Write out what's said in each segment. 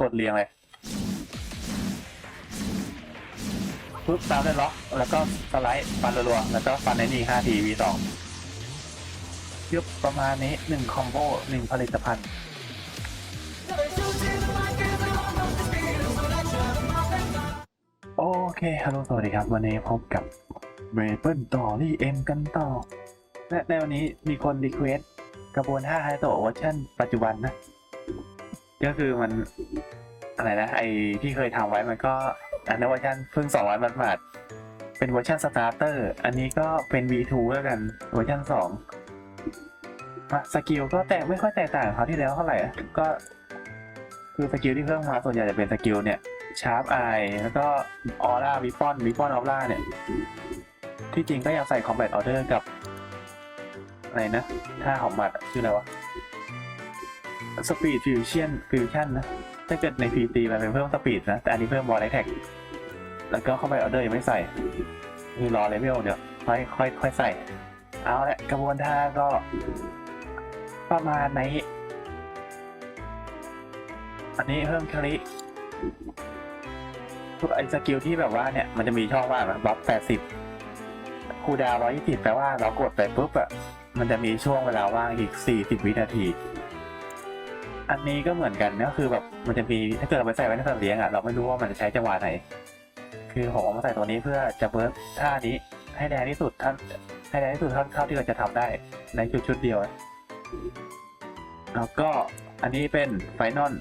กดเรียงเลยปุ๊บตามด้วยล็อก แล้วก็สไลด์ฟันรัวๆแล้วก็ฟันในนี่5ที V2 ยึบประมาณนี้หนึ่งคอมโบหนึ่งผลิตภัณฑ์โอเค ฮัลโหล สวัสดีครับ วันนี้พบกับเมเปิลต่อรี่เอ็มกันต่อ และในวันนี้มีคนรีเควสกระบวนท่าไฮโตะเวอร์ชันปัจจุบันนะ ก็คือมันอะไรนะไอที่เคยทำไว้มันก็อันนั้นเวอร์ชันเพิ่ง200มันมาดเป็นเวอร์ชันสตาร์เตอร์อันนี้ก็เป็น V2 แล้วกันเวอร์ชัน2มาสกิลก็แตกไม่ค่อยแตกต่างกับคราที่แล้วเท่าไหร่ก็ คือสกิลที่เพิ่มมาส่วนใหญ่จะเป็นสกิลเนี่ยชาร์ปไอแล้วก็ออร่าวิปอนวิปอนออร่าเนี่ย ที่จริงก็ยังใส่คอมแบทออเดอร์กับอะไรนะท่าของมัดชื่ออะไรวะ สปีดฟิวชั่นฟิวชั่นนะ ถ้าเกิดใน PT มันเป็นเพิ่มสปีดนะ แต่อันนี้เพิ่มบอลไลแท็กแล้วก็คอมแบทออเดอร์ยังไม่ใส่ คือรอเลเวลเดี๋ยวค่อยค่อยค่อยใส่ เอาละกระบวนท่าก็ ประมาณไหน อันนี้เพิ่มคลิไอ้สกิลที่แบบว่าเนี่ย มันจะมีช่องว่างนะบล็อกแปดสิบคูดาวร้อยยี่สิบแปลว่าเรากดไปปุ๊บอะมันจะมีช่วงเวลาว่างอีกสี่สิบวินาที อันนี้ก็เหมือนกันก็คือแบบมันจะมีถ้าเกิดเราไปใส่ไว้ในสัตว์เลี้ยงอะเราไม่รู้ว่ามันจะใช้จังหวะไหน คือผมเอามาใส่ตัวนี้เพื่อจะเบิร์กท่านี้ให้แรงที่สุดท่านให้แรงที่สุดเท่าเท่าที่เราจะทำได้ในชุดชุดเดียว แล้วก็อันนี้เป็นไฟนอล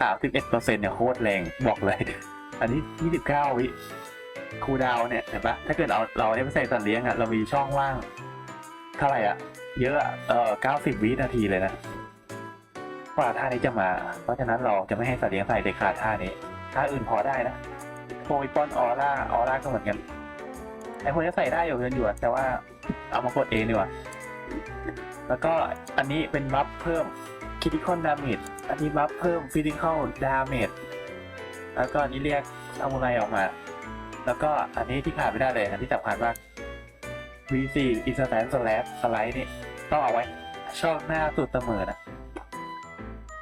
สามสิบเอ็ดเปอร์เซ็นต์เนี่ยโคตรแรงบอกเลย อันนี้ยี่สิบเก้าวิคูดาวเนี่ยเห็นปะถ้าเกิดเราเราได้ไปใส่สัตว์เลี้ยงอะเรามีช่องว่าง เท่าไหร่อะ เยอะอะเออเก้าสิบวินาทีเลยนะ ว่าท่านี้จะมา เพราะฉะนั้นเราจะไม่ให้สัตว์เลี้ยงใส่เด็ดขาดท่านี้ท่าอื่นพอได้นะโพยปอนออร่าออร่าก็เหมือนกันไอพวกนี้ใส่ได้อยู่กันอยู่แต่ว่าเอามากดเองดีกว่าแล้วก็อันนี้เป็นบัฟเพิ่ม critical damage อันนี้บัฟเพิ่ม physical damage แล้วก็อันนี้เรียกซามูไรออกมา แล้วก็อันนี้ที่ขาดไม่ได้เลยอันที่สำคัญมาก V4 instant slash slide นี่ต้องเอาไว้ช่องหน้าสุดเสมอนะ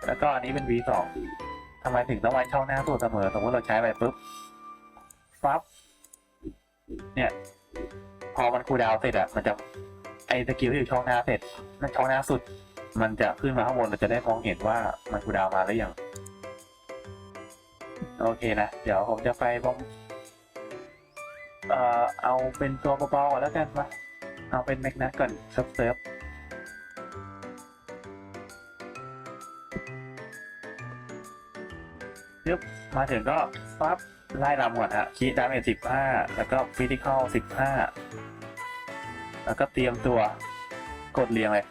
แล้วก็อันนี้เป็น V2 ทำไมถึงต้องไว้ช่องหน้าสุดเสมอ สมมติเราใช้ไปปุ๊บปั๊บเนี่ย พอมันคูลดาวเสร็จอะมันจะไอสกิลที่อยู่ช่องหน้าเสร็จนั่นช่องหน้าสุด มันจะขึ้นมาข้างบนเราจะได้มองเห็นว่ามันคูลดาวมาหรือยังโอเคนะ เดี๋ยวผมจะไปบอมเอ่อเอาเป็นตัวเบาๆก่อนแล้วกันมาเอาเป็นแมกนัทก่อนเซิร์ฟเซิร์ฟ ยึบมาถึงก็ปั๊บไล่ลำก่อนฮะคีดาเมจสิบห้าแล้วก็ฟิสิกอลสิบห้าแล้วก็เตรียมตัวกดเรียงเลย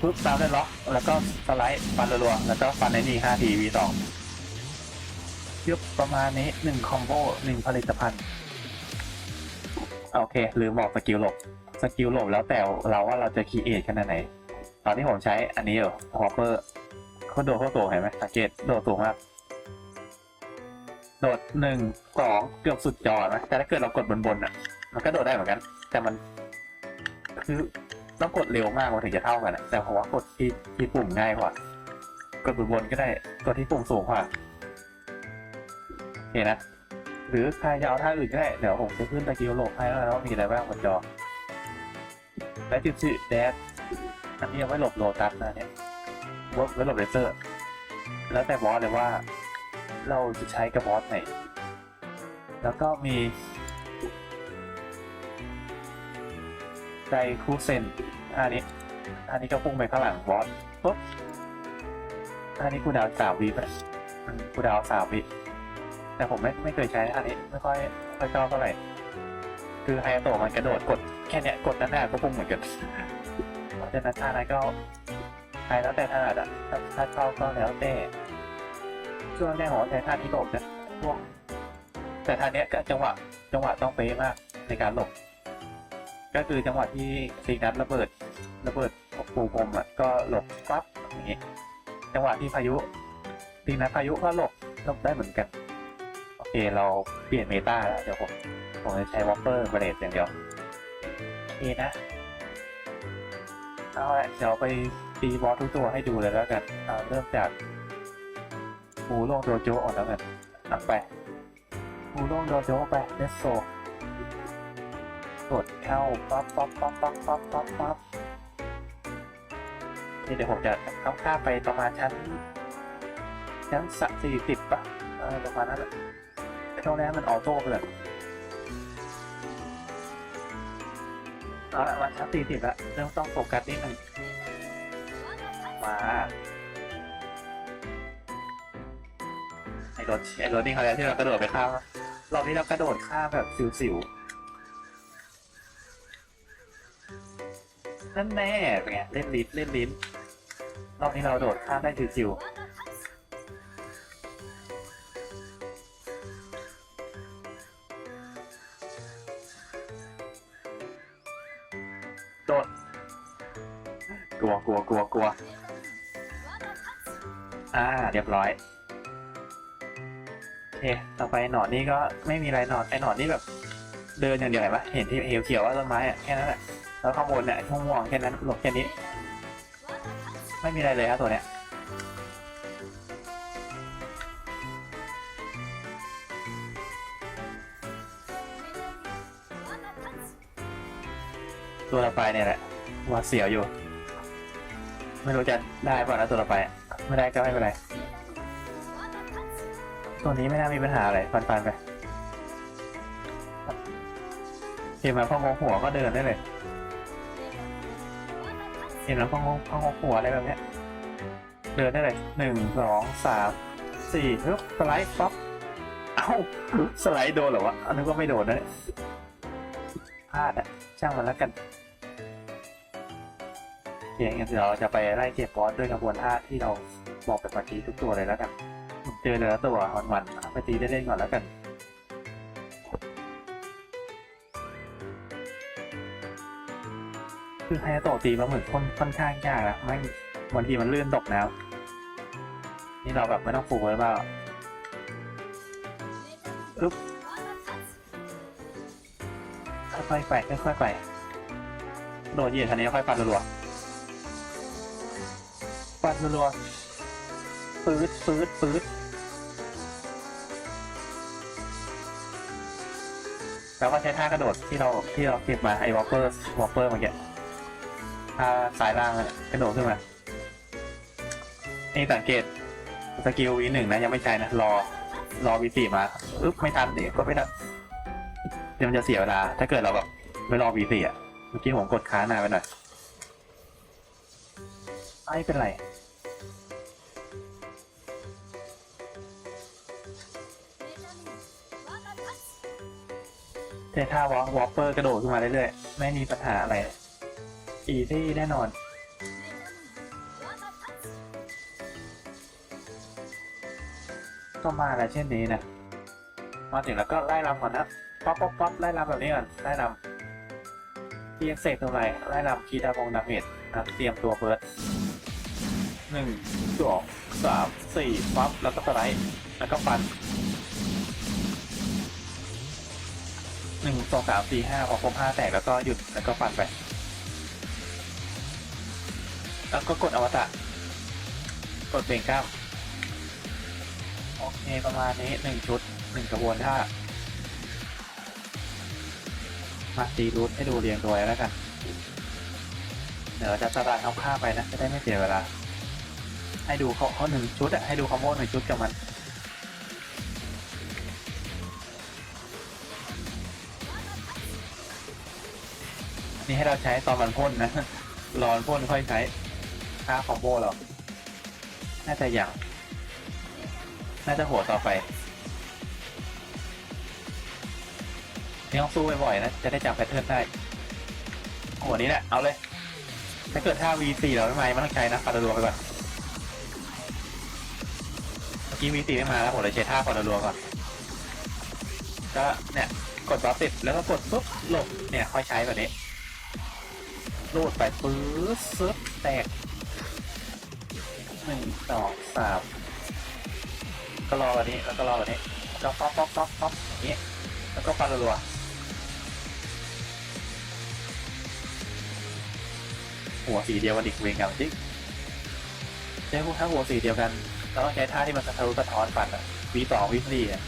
ปุ๊บตามด้วยล็อก แล้วก็สไลด์ฟันรัวๆแล้วก็ฟันในนี่5ที V2 ยึบประมาณนี้หนึ่งคอมโบหนึ่งผลิตภัณฑ์ โอเคลืมบอกสกิลหลบ สกิลหลบแล้วแต่เราว่าเราจะคีเอทขนาดไหน ตอนที่ผมใช้อันนี้เหรอฮอปเปอร์ เขาโดดเขาตัวเห็นไหมสังเกตโดดสูงมากโดดหนึ่งสองเกือบสุดจอนะแต่ถ้าเกิดเรากดบนๆอะ มันก็โดดได้เหมือนกัน แต่มัน คือต้องกดเร็วมากมันถึงจะเท่ากันอะแต่ผมว่ากดที่ที่ปุ่มง่ายกว่ากดบนๆก็ได้กดที่ปุ่มสูงกว่าโอเคนะหรือใครจะเอาท่าอื่นก็ได้เดี๋ยวผมจะขึ้นตะกิวโลกให้แล้วว่ามีอะไรบ้างบนจอและจุดชื่อแดดอันนี้เอาไว้หลบโลตัสนะเนี่ย ไว้ไว้หลบเลเซอร์ แล้วแต่บอสเลยว่าเราจะใช้กับบอสไหน แล้วก็มีไดคูเซนอันนี้ อันนี้ก็พุ่งไปข้างหลังบอสปุ๊บอันนี้กูดาวสามวิไปกูดาวสามวิแต่ผมไม่ไม่เคยใช้อันนี้ไม่ค่อยไม่ค่อยชอบเท่าไหร่คือไฮโตมันกระโดดกดแค่เนี้ยกดด้านแหน้าก็พุ่งเหมือนกันเพราะฉะนั้นท่านั้นก็ ใครแล้วแต่ถนัดอะถ้าถ้าชอบก็แล้วแต่ช่วงแรกผมก็ใช้ท่านี้หลบนะพวกแต่ท่าเนี้ยก็จังหวะจังหวะต้องเป๊ะมากในการหลบ ก็คือจังหวะที่ซีนัทระเบิดระเบิดปูพรมอะก็หลบปั๊บอย่างงี้จังหวะที่พายุซีนัทพายุก็หลบหลบได้เหมือนกันโอเคเราเปลี่ยนเมตาแล้วเดี๋ยวผมผมจะใช้วอปเปอร์เบรดอย่างเดียวโอเคนะเอาละเดี๋ยวไป ตีบอสทุกตัวให้ดูเลยแล้วกันเอาเริ่มจากหมูโลงโดโจอ่อนแล้วกันนับไปหมูโลงโดโจไปเลสโซกดเข้าปั๊บปั๊บปั๊บปั๊บปั๊บปั๊บปั๊บนี่เดี๋ยวผมจะเข้าข้าไปประมาณชั้นชั้นสักสี่สิบปะประมาณนั้นแหละช่วงนี้มันออโต้ไปเลยเอาละมาชั้นสี่สิบละเริ่มต้องโฟกัสนิดหนึ่ง มา ไอ้รถไอ้รถนี่เขาแล้วที่เรากระโดดไปข้ามรอบนี้เรากระโดดข้ามแบบสิวๆนั่นแน่เป็นไงเล่นลิ้นเล่นลิ้นรอบนี้เราโดดข้ามได้สิวๆโดดกลัวกลัวกลัวกลัว อ่า เรียบร้อยโอเคต่อไปหนอนนี่ก็ไม่มีอะไรหนอนไอหนอนนี่แบบ เดินอย่างเดียวเห็นปะเห็นที่เขียวๆว่าต้นไม้อะแค่นั้นแหละแล้วข้างบนเนี่ยช่วงม่วงแค่นั้นหลบแค่นี้ ไม่มีอะไรเลยครับตัวเนี้ยตัวต่อไปเนี่ยแหละว่าเสียวอยู่ ไม่รู้จะได้เปล่านะตัวต่อไป ไม่ได้ก็ไม่เป็นไร ตัวนี้ไม่น่ามีปัญหาอะไรฟันฟันๆไปเห็นไหมพองงหัวก็เดินได้เลยเห็นไหมพองงพองงหัวอะไรแบบเนี้ย เดินได้เลยหนึ่งสองสามสี่ปึ๊บสไลด์ป๊อปเอ้าสไลด์โดนเหรอวะอันนี้ก็ไม่โดนนะพลาดอะช่างมันแล้วกัน โอเคงั้นเดี๋ยวเราจะไปไล่เก็บบอสด้วยกระบวนท่าที่เราบอกไปเมื่อกี้ทุกตัวเลยแล้วกันเจอแต่ละตัววันๆไปตีเล่นๆก่อนแล้วกันคือไฮโตะตีมาเหมือนค่อนค่อนข้างยากนะไม่บางทีมันลื่นตกน้ำนี่เราแบบไม่ต้องฟูเลยเปล่าอึ๊บค่อยๆไปค่อยๆไปโดดเหยียดคันนี้ค่อยปัดรัวๆ ปัดรัวๆปื๊ดปื๊ดปื๊ดแล้วก็ใช้ท่ากระโดดที่เราที่เราเก็บมาไอ้วอลเปอร์วอลเปอร์เมื่อกี้ถ้าสายล่างกระโดดขึ้นมา นี่สังเกตสกิลวีหนึ่งนะยังไม่ใช่นะ รอรอวีสี่มาอึ๊บไม่ทันเดี๋ยวก็ไม่ทันเดี๋ยวมันจะเสียเวลา ถ้าเกิดเราแบบไม่รอวีสี่อะ เมื่อกี้ผมกดค้างนานไปหน่อย ไม่เป็นไร แต่ถ้าวอลวอลเปอร์กระโดดขึ้นมาเรื่อยๆ ไม่มีปัญหาอะไร อีซี่แน่นอน ก็มาอะไรเช่นนี้นะ มาถึงแล้วก็ไล่ลำก่อนนะป๊อปป๊อปป๊อปไล่ลำแบบนี้ก่อน ไล่ลำเทียงเสกตัวไหรไล่ลำคีดาวงดาเมจนะเตรียมตัวเฟิร์สหนึ่งสองสามสี่ปั๊บแล้วก็สไลด์แล้วก็ฟัน หนึ่งสองสามสี่ห้าพอครบห้าแตกแล้วก็หยุดแล้วก็ฟันไป แล้วก็กดอวตารกดเบ่งกล้ามโอเคประมาณนี้หนึ่งชุดหนึ่งกระบวนท่ามาตีรูทให้ดูเรียงตัวแล้วกัน เดี๋ยวจะตารางเอาค่าไปนะ จะได้ไม่เสียเวลา ให้ดูเขาเขาหนึ่งชุดอะให้ดูคอมโบหนึ่งชุดกับมัน นี่ให้เราใช้ตอนมันพ่นนะ รอนพ่นค่อยใช้ค่าคอมโบเราน่าจะอย่าง น่าจะหัวต่อไปนี่ต้องสู้บ่อยๆนะ จะได้จำแพทเทิร์นได้หัวนี้แหละ เอาเลย ถ้าเกิดท่า V4 เราไม่มาไม่ต้องใช้นะปาดรัวไปก่อน เมื่อกี้ V4 ไม่มาแล้วผมเลยใช้ท่าปาดรัวก่อน ก็เนี่ย กดบอสติดแล้วก็กดปุ๊บหลบเนี่ยค่อยใช้แบบนี้ รูดไปปื๊ดซึบแตกหนึ่งสองสามก็รอแบบนี้แล้วก็รอแบบนี้ก็ป๊อปป๊อปป๊อปป๊อปอย่างนี้แล้วก็ฟันรัวหัวสีเดียวกันอีกเวงกันจริงช้พวกท่าหัวสีเดียวกันแล้วต้องใช้ท่าที่มันทะลุสะท้อนปัดอะวีสองวีสี่อะ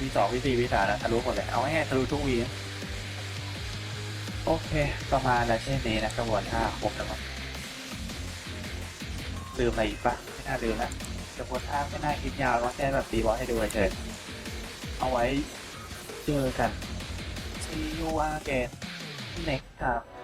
วีสองวีสี่วีสามนะทะลุหมดเลยเอาให้ทะลุทุกวี โอเค ประมาณแล้วเช่นนี้นะกระบวนท่าครบแล้วมั้งลืมอะไรอีกปะไม่น่าลืมนะกระบวนท่าไม่น่าคิดยาวว่าแค่แบบตีบอสให้ดูเฉยเอาไว้เจอกัน see you again next time